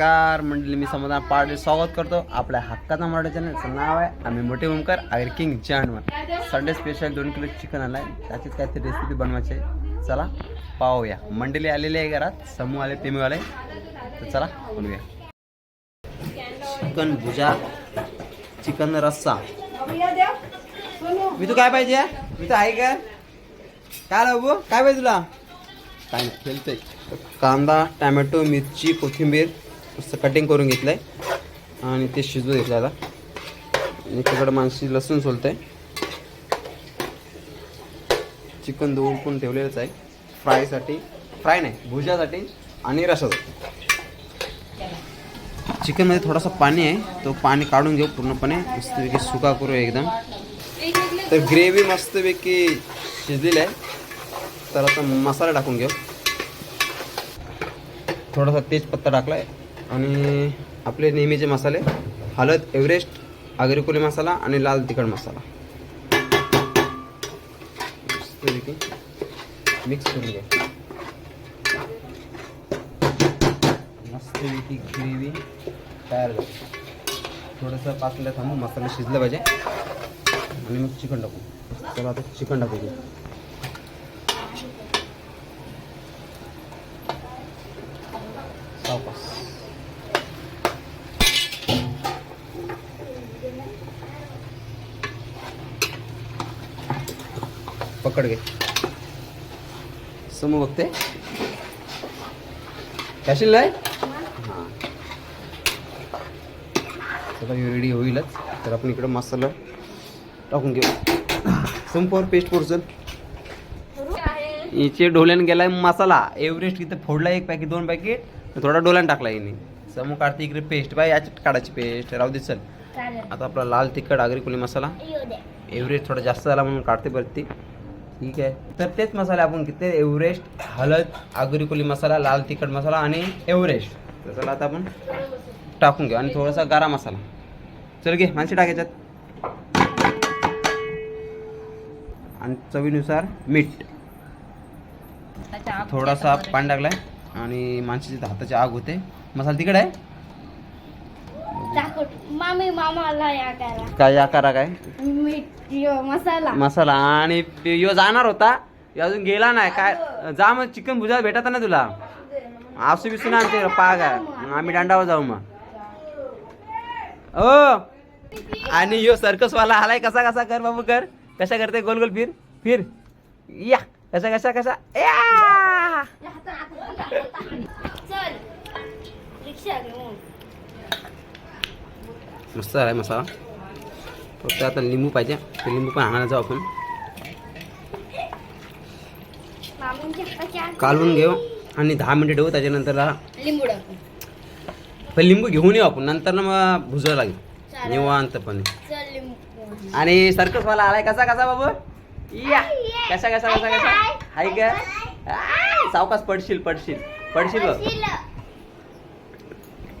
नमस्कार मंडळी मी समाधान पाडे स्वागत करतो आपल्या हक्काचा मराठी चॅनलचं नाव आहे आम्ही मोठे ओमकार आयर किंग जानवर. संडे स्पेशल दोन किलो चिकन आलाय त्याचीच काहीतरी रेसिपी बनवायची आहे. चला पाहूया. मंडळी आलेली आहे घरात समूह आले टेमी आले. तर चला बोलूया चिकन भुजा चिकन रस्सा. मी तू काय पाहिजे? मी तू आहे का? काय बाबू? काय पाहिजे तुला? काय नाही खेळतोय. कांदा टॅमॅटो मिरची कोथिंबीर. मस्त कटिंग करून घेतलंय. आणि ते शिजू घेतलं आता आणि तिकडं माणशी लसूण सोलतंय. चिकन धुवून पण ठेवलेलंच आहे. फ्रायसाठी फ्राय नाही भुजासाठी आणि रसासाठी चिकनमध्ये थोडासा पाणी आहे. तो पाणी काढून घेऊ पूर्णपणे. मस्तपैकी सुका करू एकदम. तर ग्रेव्ही मस्तपैकी शिजलेली आहे. तर आता मसाला टाकून घेऊ. थोडासा तेजपत्ता टाकला आहे आणि आपले नेहमीचे मसाले हळद एव्हरेस्ट आगरी कोली मसाला आणि लाल तिखट मसाला. मिक्स करून घ्या. मस्तपैकी ग्रेव्ही तयार झाली. थोडंसं पाच थांबून थांबू मसाला शिजलं पाहिजे. आणि मग चिकन टाकू. चला आता चिकन टाकू घेऊ सावकाश पकड घे. समू बघते. कॅशिल नाही? हां. रेडी होईलच. तर आपण इकडं मसाला टाकून घेऊ. संपवर पेस्ट पोरचल हिचे ढोल्यान गेलाय मसाला. एव्हरेस्ट इथं फोडला एक पॅकेट दोन पॅकेट थोडा डोल्यान टाकला हिने. समू काढते इकडे पेस्ट बाय याच्यात काढायची पेस्ट राहू दे चल. आता आपला लाल तिखट आगरी कोली मसाला? एव्हरेस्ट थोडा जास्त झाला म्हणून काढते परत ती ठीक आहे. तर तेच मसाले आपण घेतले. एव्हरेस्ट हळद आगरी कोली मसाला लाल तिखट मसाला आणि एव्हरेस्ट. तर चला आता आपण टाकून घेऊ. आणि थोडासा गारा मसाला. चल घे माणसे टाकायच्यात. आणि चवीनुसार मीठ. थोडासा पाणी टाकलाय. आणि माणसाची हाताची आग होते. मसाला तिकडे आहे? मामी मामाला या करा. काय आकारा काय? मीठ यो, मसाला. मसाला. आणि यो जाणार होता. यो अजून गेला नाही. काय? जा मग चिकन भुजा भेटत ना तुला. आसू बिसू ना आमच्या पाग आहे आम्ही दांडावर जाऊ मग. ओ आणि यो सर्कस वाला आलाय. कसा कसा कर बाबू कर. कशा करते? गोल गोल फिर. फिर. या. कसा कसा कसा. या. चल. रिक्षा घेऊन. मस्त आहे मसाला. फक्त आता लिंबू पाहिजे. ते लिंबू पण आणायला जाऊ आपण. कालवून घेऊ आणि दहा मिनिटं ठेवू त्याच्यानंतर लिंबू पण लिंबू घेऊन येऊ आपण नंतर ना मग भुजावं लागेल. निवांतपणे. आणि सर्कस वाला आलाय कसा कसा बाबू? या. कसा कसा कसा कसा? हाय. का? सावकाश पडशील पडशील. पडशील बघ.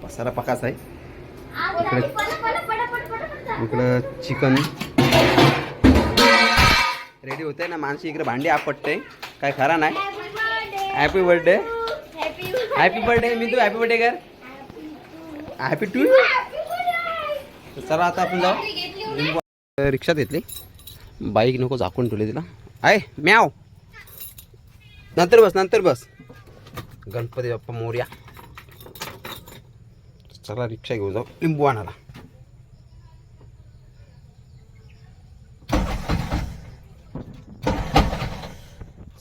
पसारा पकाच आहे. इकडं चिकन. रेडी होते ना? माणशी इकडे भांडी आपटते काय खरा नाही? हॅपी बर्थडे हॅपी बर्थडे मी तू हॅपी बर्थडे कर हॅपी टू चला आता आपण जाऊ. लिंबू रिक्षात घेतली. बाईक नको झाकून ठेवली तिला. आहे म्याव. नंतर बस नंतर बस. गणपती बाप्पा मोर्या. चला रिक्षा घेऊ जाऊ लिंबू आणायला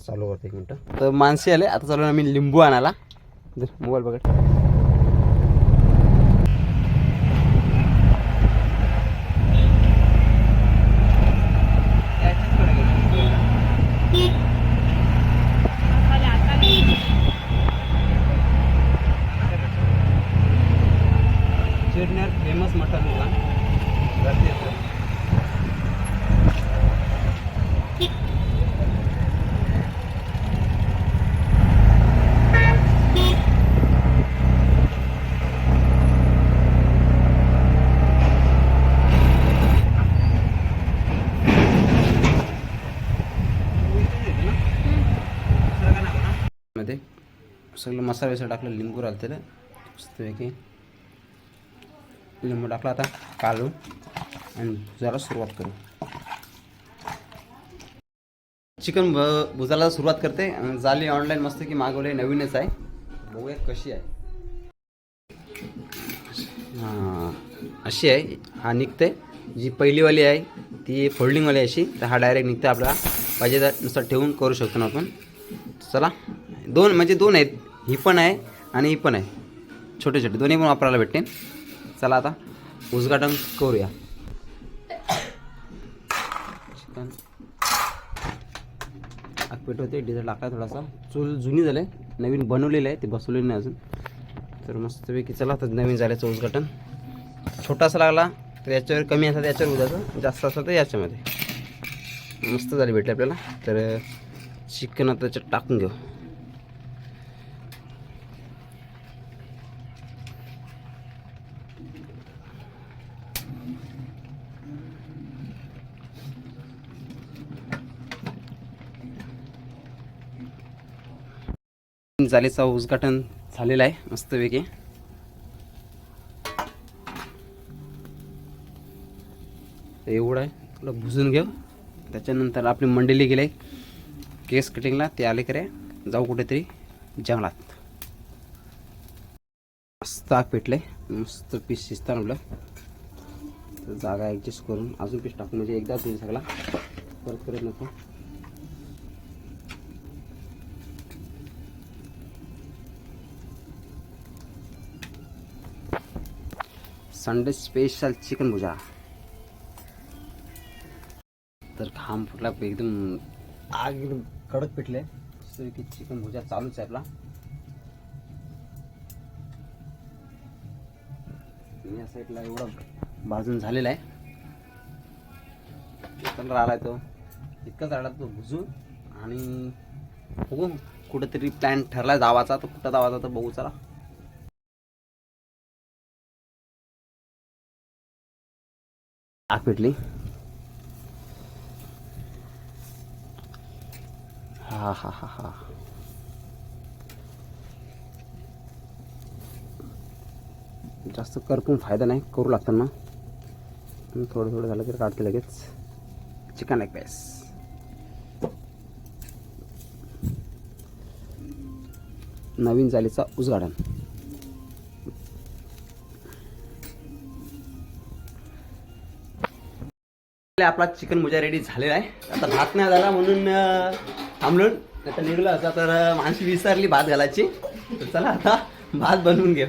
चालू करते एक मिनटं तर माणसे आले आता चालू आम्ही लिंबू आणायला मोबाईल बघा चिरनेर फेमस मटन दुकान गर्दी असते. मध्ये सगळं मसाला विसाला टाकलं लिंबू राहते मस्तपैकी लिंबू टाकला आता काढू आणि भुजायला सुरुवात करू. चिकन भ भुजायला सुरुवात करते. झाली ऑनलाईन मस्त की मागवले नवीनच आहे. बघूया कशी आहे. हां अशी आहे. हा निघते. जी पहिलीवाली आहे ती फोल्डिंगवाली आहे अशी. तर हा डायरेक्ट निघते आपल्याला पाहिजे तर नुसतं ठेवून करू शकतो ना आपण. चला. दोन म्हणजे दोन आहेत. ही पण आहे आणि ही पण आहे. छोटे छोटे दोन्ही पण वापरायला भेटते चला आता. उद्घाटन करूया. चिकन. आगपेट होते डिझेल टाकला थोडासा. चूल जुनी झाले नवीन बनवलेलं आहे ते बसवलेलं नाही अजून. तर मस्तपैकी चला तर नवीन झाल्याचं उद्घाटन. छोटासा लागला तर याच्यावर कमी असला तर याच्यावर उद्याचं. जास्त असला तर याच्यामध्ये. मस्त झाली भेटली आपल्याला. तर चिकन आता त्याच्यात टाकून घेऊ जालेचा उद्घाटन झालेलं आहे मस्तपैकी. एवढं आहे तुला भुजून घेऊ. त्याच्यानंतर आपली मंडळी गेले केस कटिंगला ते आले करे जाऊ कुठेतरी जंगलात. मस्त आग पेटले मस्त पीस शिजता आपलं. जागा ॲडजस्ट करून अजून पीस टाकून म्हणजे एकदा होईल सगळा. परत करत नको. संडे स्पेशल चिकन भुजा तर खांब फुटला एकदम आग एकदम कडक पिटले. की चिकन भुजा चालूच आहे आपला. या साईडला एवढं भाजून झालेला आहे. कलर आलाय तो इतकाच आला तो भुजून. आणि बघू कुठेतरी प्लॅन ठरला जावाचा तर कुठं जावाचा तर बघू चला. आग पेटली हा हा हा हा जास्त करपून फायदा नाही करू लागतं ना. थोडं थोडं झालं तर काढते लगेच. चिकन एक पीस नवीन जालीचा उजगाडण आपला चिकन मुजा रेडी झालेला आहे. आता भात नाही झाला म्हणून अं, थांबलो. आता निघलो आता तर माणशी विसरली भात घालायची. तर चला आता भात बनवून घेऊ.